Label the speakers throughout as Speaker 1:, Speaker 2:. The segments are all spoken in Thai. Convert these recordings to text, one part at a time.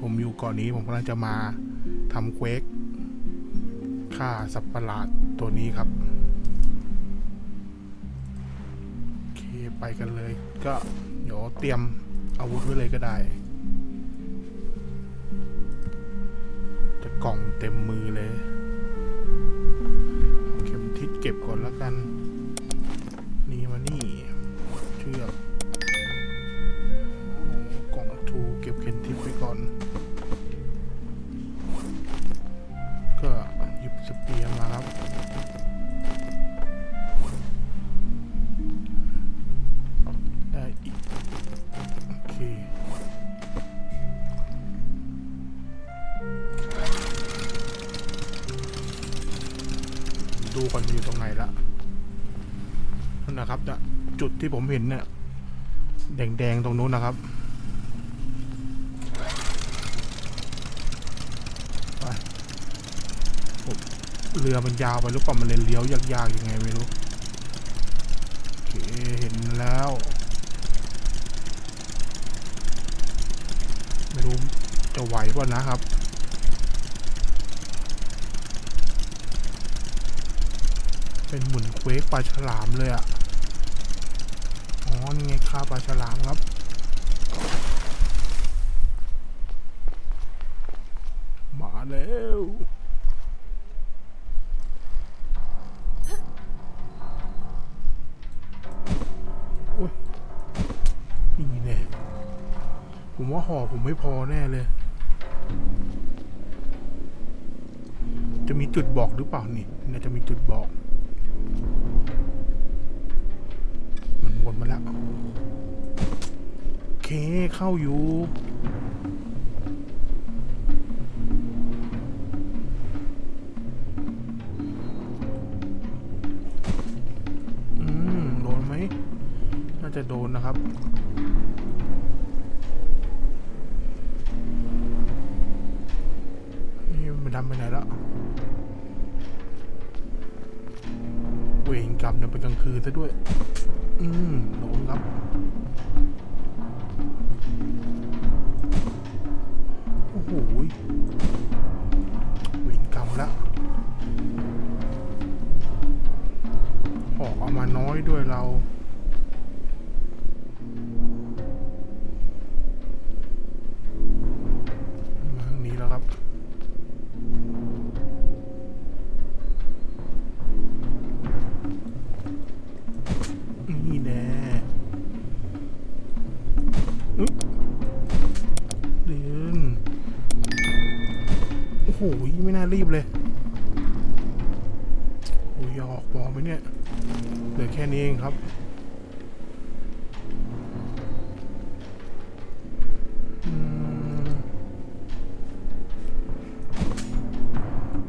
Speaker 1: ผมอยู่เก่อนนี้ผมกำลังจะมาทำเควกฆ่าสัตว์ประหลาดตัวนี้ครับ โอเคไปกันเลย ก็เดี๋ยวเตรียมอาวุธไว้เลยก็ได้ จะกล่องเต็มมือเลยเอาเข็มทิศเก็บก่อนแล้วกัน นี่มานี่ ดูก่อนมันอยู่ตรงไหนละนั่นนะครับนะจุดที่ผมเห็นเนี่ยแดงๆตรงนู้นนะครับไปผมเรือมันยาวไปหรือเปล่ามันเลยเลี้ยวยากๆยังไงไม่รู้โอเคเห็นแล้ว ไม่รู้จะไหวป่ะนะครับ เป็นหมุนเควกปลาฉลามเลยอะ่ะ อ๋อ นี่ไงค่าปลาฉลามครับ มาแล้วโอ้ยนี่แน่ผมว่าห่อผมไม่พอแน่เลย จะมีจุดบอกหรือเปล่านี่น่าจะมีจุดบอก เคเข้าอยู่อืมโดนไหมน่าจะโดนนะครับ นี่มันทำไปไหนแล้วเวรกรรมเนี่ยเป็นกลางคืนซะด้วย อืมโดนครับ วิ่งกรรมแล้วหอกเอามาน้อยด้วยเรา รีบเลยโอ้ยออกบอลไหมเนี่ยเหลือแค่นี้เองครับ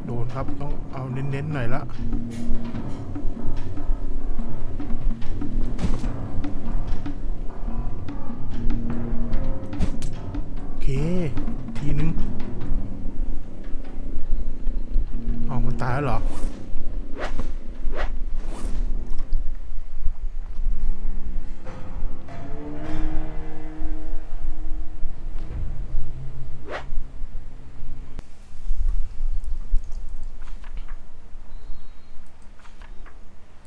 Speaker 1: โดนครับต้องเอาเน้นๆหน่อยละโอเค ตายแล้วเหรอ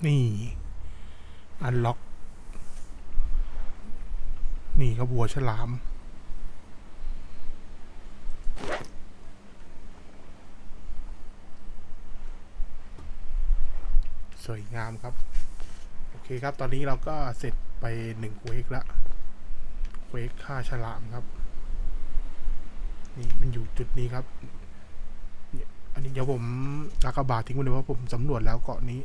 Speaker 1: นี่ อันล็อก นี่ครับหัวฉลาม วยงามครับ โอเคครับ ตอนนี้เราก็เสร็จไปหนึ่งเควกละเควกฆ่าฉลามครับ นี่มันอยู่จุดนี้ครับ อันนี้เดี๋ยวผมกากบาททิ้งไว้เลยว่าผมสำรวจแล้วเกาะนี้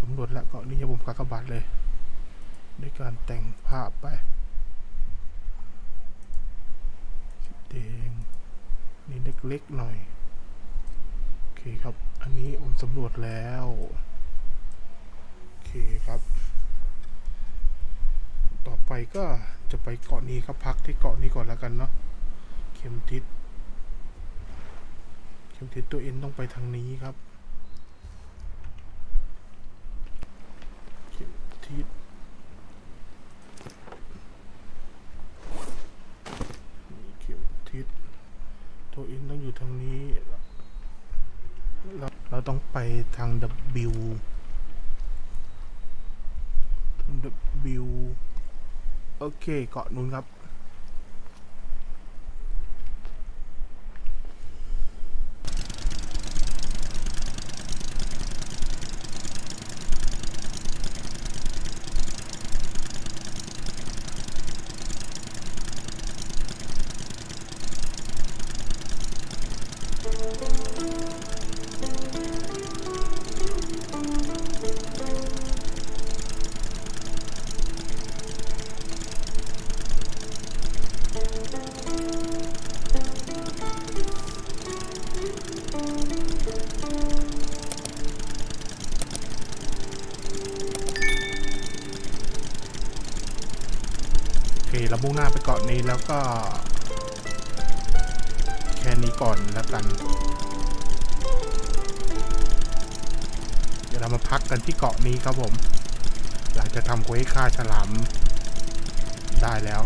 Speaker 1: สำรวจแล้วเกาะนี้เดี๋ยวผมกากบาทเลยด้วยการแต่งภาพไปสีแด เล็กหน่อย โอเคครับ อันนี้ผมสำรวจแล้ว โอเคครับ ต่อไปก็จะไปเกาะนี้ครับพักที่เกาะนี้ก่อนแล้วกันเนาะ เข็มทิศ เข็มทิศตัวเอ็นต้องไปทางนี้ครับ เข็มทิศ ทางนี้ เราเรา ต้องไปทาง W W โอเค เกาะนู้นครับโอ มุ่งหน้าไปเกาะนี้แล้วก็ แค่นี้ก่อนแล้วกัน เดี๋ยวเรามาพักกันที่เกาะนี้ครับผม หลังจากทำเควสฆ่าฉลามได้แล้ว